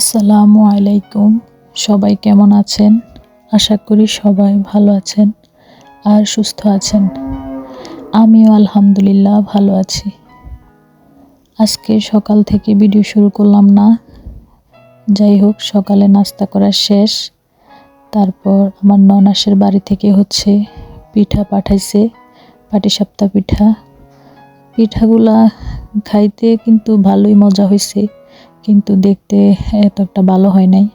আসসালামু আলাইকুম। সবাই কেমন আছেন? আশা করি সবাই ভালো আছেন আর সুস্থ আছেন। আমিও আলহামদুলিল্লাহ ভালো আছি। আজকে সকাল থেকে ভিডিও শুরু করলাম না। যাই হোক, সকালে নাস্তা করা শেষ। তারপর আমার ননাসের বাড়ি থেকে হচ্ছে পিঠা পাঠাইছে পাটিসাপ্তা পিঠা। পিঠাগুলা খাইতে কিন্তু ভালোই মজা হয়েছে কিন্তু দেখতে এত একটা ভালো হয় নাই।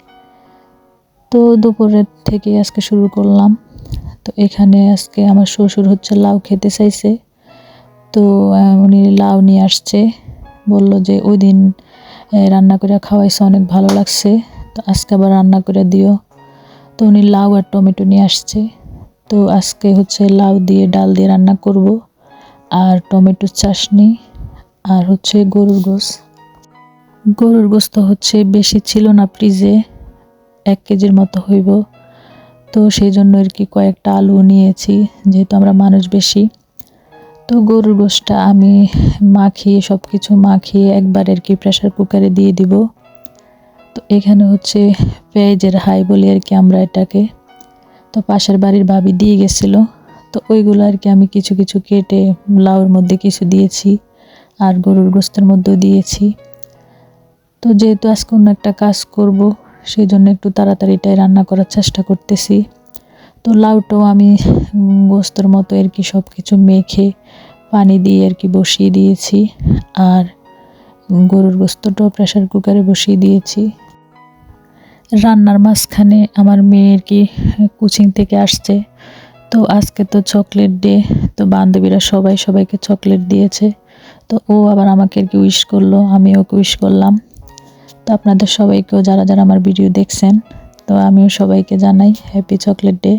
তো দুপুরের থেকে আজকে শুরু করলাম। তো এখানে আজকে আমার শ্বশুর হচ্ছে লাউ খেতে চাইছে। তো উনি লাউ নিয়ে আসছে। বলল যে, ওই দিন রান্না করে খাওয়াইছে, অনেক ভালো লাগছে। তো আজকে আবার রান্না করে দিও। তো উনি লাউ আর টমেটো নিয়ে আসছে। তো আজকে হচ্ছে লাউ দিয়ে ডাল দিয়ে রান্না করব। আর টমেটোর চাশনি, আর হচ্ছে গরুর গোস গরুর গোস্ত হচ্ছে বেশি ছিল না ফ্রিজে এক কেজির মতো হইব। তো সেই জন্য আর কি কয়েকটা আলু নিয়েছি, যেহেতু আমরা মানুষ বেশি। তো গরুর গোশটা আমি মাখিয়ে সব কিছু মাখিয়ে একবার আর কি প্রেশার কুকারে দিয়ে দিব। তো এখানে হচ্ছে পেঁয়াজের হাই বলি আর কি আমরা এটাকে। তো পাশের বাড়ির ভাবি দিয়ে গেছিল। তো ওইগুলো আর কি আমি কিছু কিছু কেটে লাউর মধ্যে কিছু দিয়েছি, আর গরুর গোস্তের মধ্যেও দিয়েছি। তো যেহেতু আজকে অন্য একটা কাজ করব সেই জন্য একটু তাড়াতাড়িটাই রান্না করার চেষ্টা করতেছি। তো লাউটাও আমি গোস্তের মতো আর কি সব কিছু মেখে পানি দিয়ে আর কি বসিয়ে দিয়েছি। আর গরুর গোস্তটাও প্রেশার কুকারে বসিয়ে দিয়েছি। রান্নার মাঝখানে আমার মেয়ে আর কি কোচিং থেকে আসছে। তো আজকে তো চকলেট ডে, তো বান্ধবীরা সবাই সবাইকে চকলেট দিয়েছে। তো ও আবার আমাকে আর কি উইশ করল আমি ওকে উইশ করলাম। তো আপনাদের সবাইকেও, যারা যারা আমার ভিডিও দেখছেন, তো আমিও সবাইকে জানাই হ্যাপি চকলেট ডে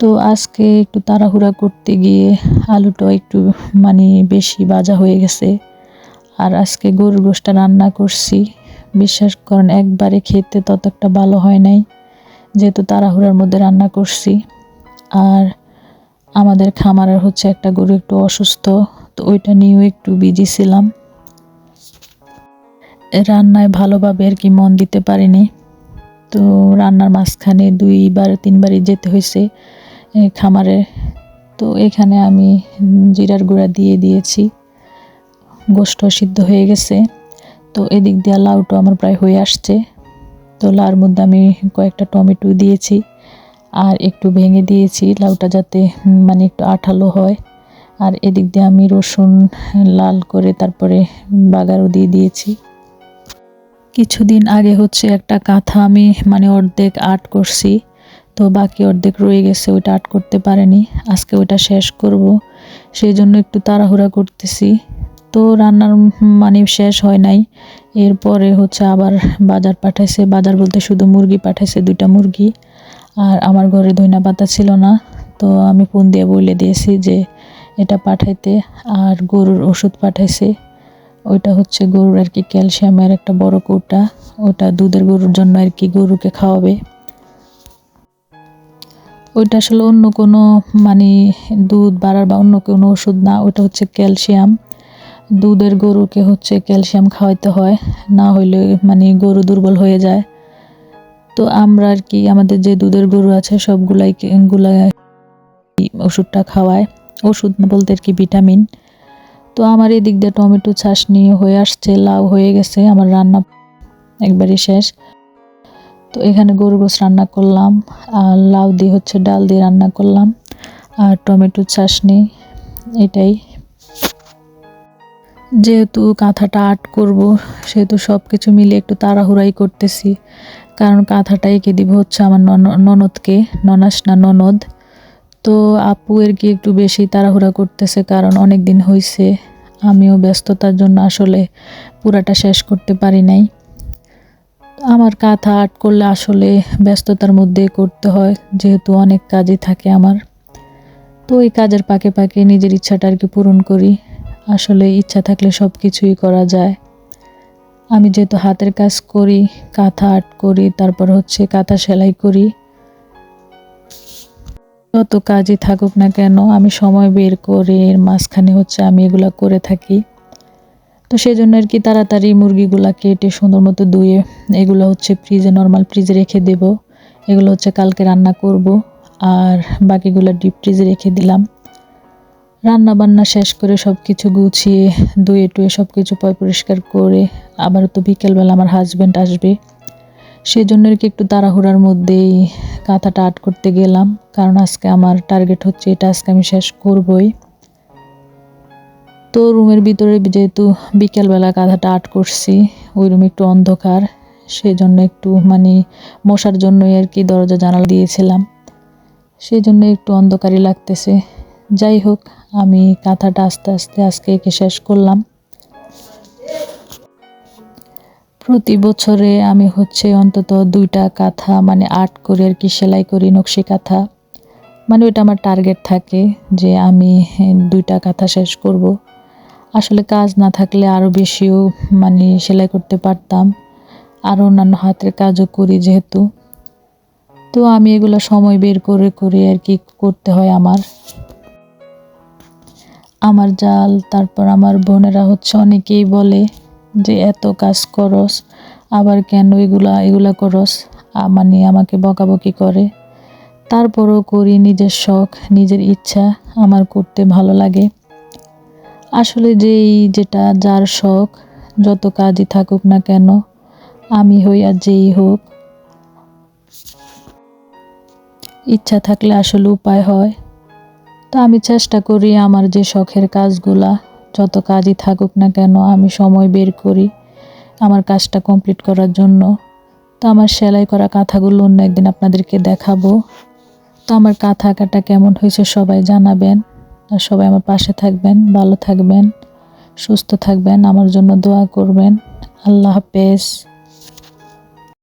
তো আজকে একটু তাড়াহুড়া করতে গিয়ে আলুটা একটু মানে বেশি বাজা হয়ে গেছে। আর আজকে গরুর গোশটা রান্না করছি। বিশ্বাস করেন, একবারে খেতে তত একটা ভালো হয় নাই। যেহেতু তাড়াহুড়ার মধ্যে রান্না করছি। আর আমাদের খামারের হচ্ছে একটা গরু একটু অসুস্থ, তো ওইটা নিয়েও একটু বিজি ছিলাম। রান্নায় ভালোভাবে আর কি মন দিতে পারিনি। তো রান্নার মাঝখানে দুইবার, তিনবারই যেতে হয়েছে খামারে। তো এখানে আমি জিরার গুঁড়া দিয়ে দিয়েছি। গোষ্ঠ সিদ্ধ হয়ে গেছে। তো এদিক দিয়ে লাউটা আমার প্রায় হয়ে আসছে। তো লাউর মধ্যে আমি কয়েকটা টমেটো দিয়েছি আর একটু ভেঙে দিয়েছি। লাউটা যাতে মানে একটু আঠালো হয়। আর এদিক দিয়ে আমি রসুন লাল করে তারপরে বাগারও দিয়ে দিয়েছি। কিছুদিন আগে হচ্ছে একটা কাঁথা আমি মানে অর্ধেক আর্ট করছি, তো বাকি অর্ধেক রয়ে গেছে, ওইটা আর্ট করতে পারেনি। আজকে ওইটা শেষ করব। সেই জন্য একটু তাড়াহুড়া করতেছি। তো রান্নার মানে শেষ হয় নাই। এরপরে হচ্ছে আবার বাজার পাঠাইছে। বাজার বলতে শুধু মুরগি পাঠাইছে, দুইটা মুরগি। আর আমার ঘরে ধইনা পাতা ছিল না। তো আমি ফোন দিয়ে বলে দিয়েছি যে এটা পাঠাইতে। আর গরুর ওষুধ পাঠাইছে। ওইটা হচ্ছে গরুর আর কি ক্যালসিয়ামের একটা বড় কৌটা। ওটা দুধের গরুর জন্য আর কি গরুকে খাওয়াবে। ওইটা আসলে অন্য কোনো মানে দুধ বাড়ার বা অন্য কোনো ওষুধ না ওটা হচ্ছে ক্যালসিয়াম। দুধের গরুকে হচ্ছে ক্যালসিয়াম খাওয়াইতে হয়, না হইলে মানে গরু দুর্বল হয়ে যায়। তো আমরা আর কি আমাদের যে দুধের গরু আছে সবগুলাই গুলা ওষুধটা খাওয়ায়। ওষুধ বলতে আর কি ভিটামিন। তো আমার এদিক দিয়ে টমেটো চাশনি হয়ে আসছে, লাউ হয়ে গেছে, আমার রান্না একবারই শেষ। তো এখানে গরু গোস রান্না করলাম, আর লাউ দিয়ে হচ্ছে ডাল দিয়ে রান্না করলাম, আর টমেটো চাশনি, এটাই। যেহেতু কাঁথাটা আর্ট করব, সেহেতু সব কিছু মিলে একটু তাড়াহুড়াই করতেছি, কারণ কাঁথাটা এঁকে দিব হচ্ছে আমার নন- ননদকে, ননাস না ননদ। তো আপু এর কি একটু বেশি তাড়াহুড়া করতেছে, কারণ অনেক দিন হয়েছে আমিও ব্যস্ততার জন্য আসলে পুরাটা শেষ করতে পারি নাই। আমার কাঁথা আর্ট করলে আসলে ব্যস্ততার মধ্যে করতে হয়, যেহেতু অনেক কাজই থাকে আমার। তো এই কাজের পাকে পাকে নিজের ইচ্ছাটা আর কি পূরণ করি। আসলে ইচ্ছা থাকলে সব কিছুই করা যায়। আমি যেহেতু হাতের কাজ করি, কাঁথা আর্ট করি, তারপর হচ্ছে কাঁথা সেলাই করি। যত কাজই থাকুক না কেন, আমি সময় বের করে এর মাঝখানে হচ্ছে আমি এগুলা করে থাকি। তো সেই জন্য আর কি তাড়াতাড়ি মুরগিগুলা কেটে সুন্দর মতো ধুয়ে এগুলো হচ্ছে ফ্রিজে নর্মাল ফ্রিজে রেখে দেব। এগুলো হচ্ছে কালকে রান্না করব আর বাকিগুলো ডিপ ফ্রিজে রেখে দিলাম। রান্না বান্না শেষ করে সব কিছু গুছিয়ে, ধুয়ে টুয়ে সব কিছু পয় পরিষ্কার করে আবার তো বিকেলবেলা আমার হাজব্যান্ড আসবে। সেই জন্য আর কি একটু তাড়াহুড়ার মধ্যেই কাঁথাটা আর্ট করতে গেলাম। কারণ আজকে আমার টার্গেট হচ্ছে এটা আজকে আমি শেষ করবই। তো রুমের ভিতরে যেহেতু বিকেলবেলা কাঁথাটা আর্ট করছি, ওই রুম একটু অন্ধকার সেই জন্য একটু মানে মশার জন্যই আর কি দরজা জানালা দিয়েছিলাম। সেই জন্য একটু অন্ধকারই লাগতেছে। যাই হোক, আমি কাঁথাটা আস্তে আস্তে আজকে এঁকে শেষ করলাম। প্রতি বছরে আমি হচ্ছে অন্তত দুইটা কাঁথা মানে আর্ট করে আর কি সেলাই করি, নকশি কাঁথা। মানে ওইটা আমার টার্গেট থাকে যে আমি দুইটা কাঁথা শেষ করব। আসলে কাজ না থাকলে আরও বেশিও মানে সেলাই করতে পারতাম। আর অন্যান্য হাতের কাজও করি যেহেতু। তো আমি এগুলো সময় বের করে করে আর কি করতে হয় আমার। আমার জাল, তারপর আমার বোনেরা হচ্ছে অনেকেই বলে যে এত কাজ করস, আবার কেন এগুলা এগুলা করস? মানে আমাকে বকাবকি করে। তারপরও করি নিজের শখ, নিজের ইচ্ছা, আমার করতে ভালো লাগে। আসলে যেই যেটা যার শখ, যত কাজই থাকুক না কেন, আমি হই আর যেই হোক। ইচ্ছা থাকলে আসলে উপায় হয়। তো আমি চেষ্টা করি আমার যে শখের কাজগুলা যত কাজই থাকুক না কেন, আমি সময় বের করি আমার কাজটা কমপ্লিট করার জন্য। তো আমার সেলাই করা কাঁথাগুলো অন্য একদিন আপনাদেরকে দেখাবো। তো আমার কাঁথা কাটা কেমন হয়েছে সবাই জানাবেন। আর সবাই আমার পাশে থাকবেন, ভালো থাকবেন, সুস্থ থাকবেন, আমার জন্য দোয়া করবেন। আল্লাহ হাফেজ।